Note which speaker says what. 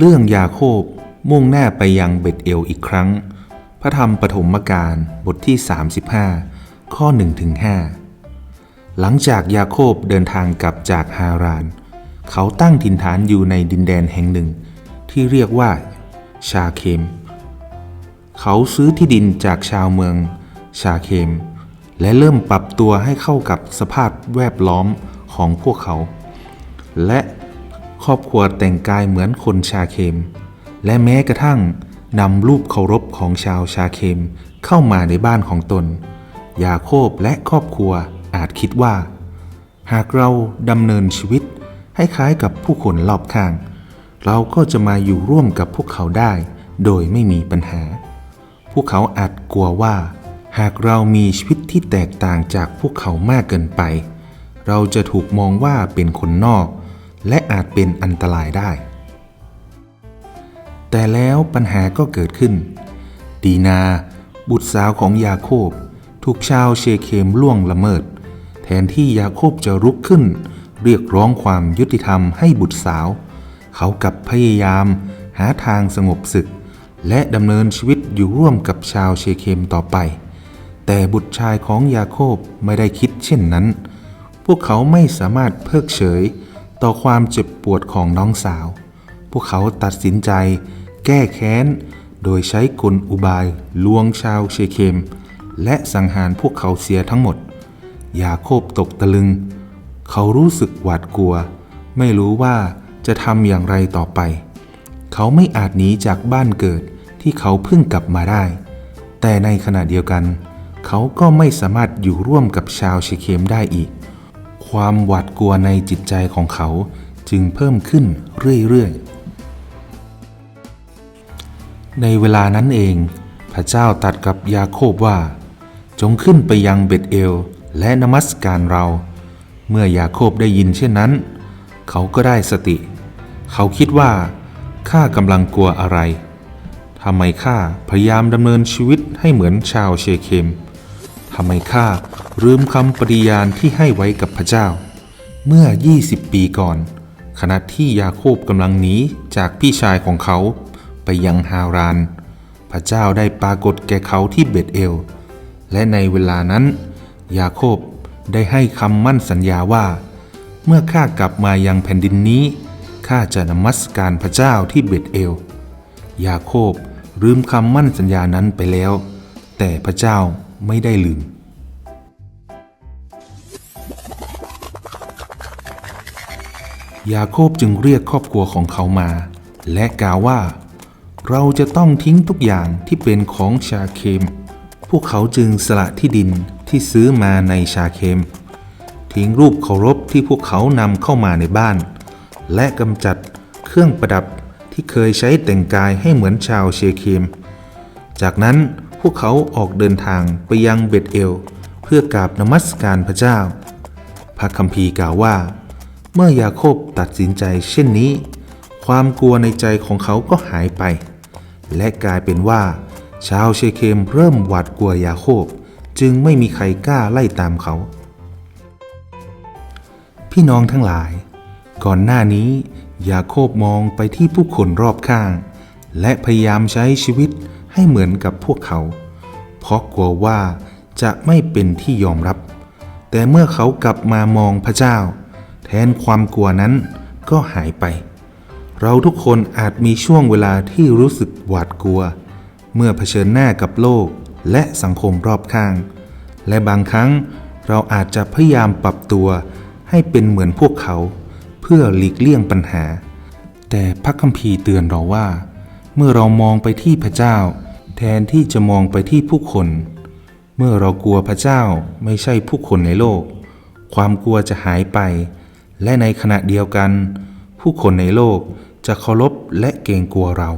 Speaker 1: เรื่องยาโคบมุ่งหน้าไปยังเบ็ดเอลอีกครั้ง พระธรรมปฐมกาลบทที่ 35 ข้อ1ถึง5หลังจากยาโคบเดินทางกลับจากฮาราน เขาตั้งถิ่นฐานอยู่ในดินแดนแห่งหนึ่ง ที่เรียกว่า ชาเคม เขาซื้อที่ดินจากชาวเมือง ชาเคม และเริ่มปรับตัวให้เข้ากับสภาพแวดล้อมของพวกเขา และ ครอบครัวแต่งกายเหมือนคนชาเคม และแม้กระทั่งนำรูปเคารพของชาวชาเคมเข้ามาในบ้านของตน ยาโคบและครอบครัวอาจคิดว่า หากเราดำเนินชีวิตให้คล้ายกับผู้คนรอบข้าง เราก็จะมาอยู่ร่วมกับพวกเขาได้โดยไม่มีปัญหา พวกเขาอาจกลัวว่า หากเรามีชีวิตที่แตกต่างจากพวกเขามากเกินไป เราจะถูกมองว่าเป็นคนนอก และอาจเป็นอันตรายได้ แต่แล้วปัญหาก็เกิดขึ้น ดีนา บุตรสาวของยาโคบ ถูกชาวเชเคมล่วงละเมิด แทนที่ยาโคบจะรุกขึ้น เรียกร้องความยุติธรรมให้บุตรสาว เขากับพยายามหาทางสงบศึก และดำเนินชีวิตอยู่ร่วมกับชาวเชเคมต่อไป แต่บุตรชายของยาโคบไม่ได้คิดเช่นนั้น พวกเขาไม่สามารถเพิกเฉย ต่อความเจ็บปวดของน้องสาว พวกเขาตัดสินใจ แก้แค้น โดยใช้กลอุบายลวงชาวเชเคม และสังหารพวกเขาเสียทั้งหมด ยาโคบตกตะลึง เขารู้สึกหวาดกลัว ไม่รู้ว่าจะทำอย่างไรต่อไป เขาไม่อาจหนีจากบ้านเกิดที่เขาเพิ่งกลับมาได้ แต่ในขณะเดียวกัน เขาก็ไม่สามารถอยู่ร่วมกับชาวเชเคมได้อีก ความหวาดกลัวในจิตใจของเขาจึงเพิ่มขึ้นเรื่อยๆ ในเวลานั้นเอง พระเจ้าตัดกับยาโคบว่า จงขึ้นไปยังเบ็ดเอลและนมัสการเรา เมื่อยาโคบได้ยินเช่นนั้น เขาก็ได้สติ เขาคิดว่าข้ากำลังกลัวอะไรทำไมข้าพยายามดำเนินชีวิตให้เหมือนชาวเชเคมทำไมข้า ลืมคำปฏิญาณที่ให้ไว้กับพระเจ้า เมื่อ 20 ปีก่อน ขณะที่ยาโคบกำลังหนีจากพี่ชายของเขาไปยังฮาราน พระเจ้าได้ปรากฏแก่เขาที่เบตเอล และในเวลานั้น ยาโคบได้ให้คำมั่นสัญญาว่า เมื่อข้ากลับมายังแผ่นดินนี้ข้าจะนมัสการพระเจ้าที่เบตเอล ยาโคบลืมคำมั่นสัญญานั้นไปแล้ว แต่พระเจ้าไม่ได้ลืม ยาโคบจึงเรียกครอบครัวของเขามา และกล่าวว่า เราจะต้องทิ้งทุกอย่างที่เป็นของชาเคม พวกเขาจึงสละที่ดินที่ซื้อมาในชาเคม ทิ้งรูปเคารพที่พวกเขานำเข้ามาในบ้าน และกำจัดเครื่องประดับที่เคยใช้แต่งกายให้เหมือนชาวเชเคม จากนั้นพวกเขาออกเดินทางไปยังเบตเอล เพื่อกราบนมัสการพระเจ้า พระคัมภีร์กล่าวว่า เมื่อยาโคบตัดสินใจเช่นนี้ ความกลัวในใจของเขาก็หายไป และกลายเป็นว่า ชาวเชเคมเริ่มหวาดกลัวยาโคบ จึงไม่มีใครกล้าไล่ตามเขา พี่น้องทั้งหลาย ก่อนหน้านี้ยาโคบมองไปที่ผู้คนรอบข้าง และพยายามใช้ชีวิตให้เหมือนกับพวกเขา เพราะกลัวว่าจะไม่เป็นที่ยอมรับ แต่เมื่อเขากลับมามองพระเจ้า แทนความกลัวนั้นก็หายไป เราทุกคนอาจมีช่วงเวลาที่รู้สึกหวาดกลัว เมื่อเผชิญหน้ากับโลกและสังคมรอบข้าง และบางครั้งเราอาจจะพยายามปรับตัวให้เป็นเหมือนพวกเขา เพื่อหลีกเลี่ยงปัญหา แต่พระคัมภีร์เตือนเราว่า เมื่อเรามองไปที่พระเจ้า แทนที่จะมองไปที่ผู้คน เมื่อเรากลัวพระเจ้าไม่ใช่ผู้คนในโลก ความกลัวจะหายไป และในขณะเดียวกัน ผู้คนในโลกจะเคารพและเกรงกลัวเรา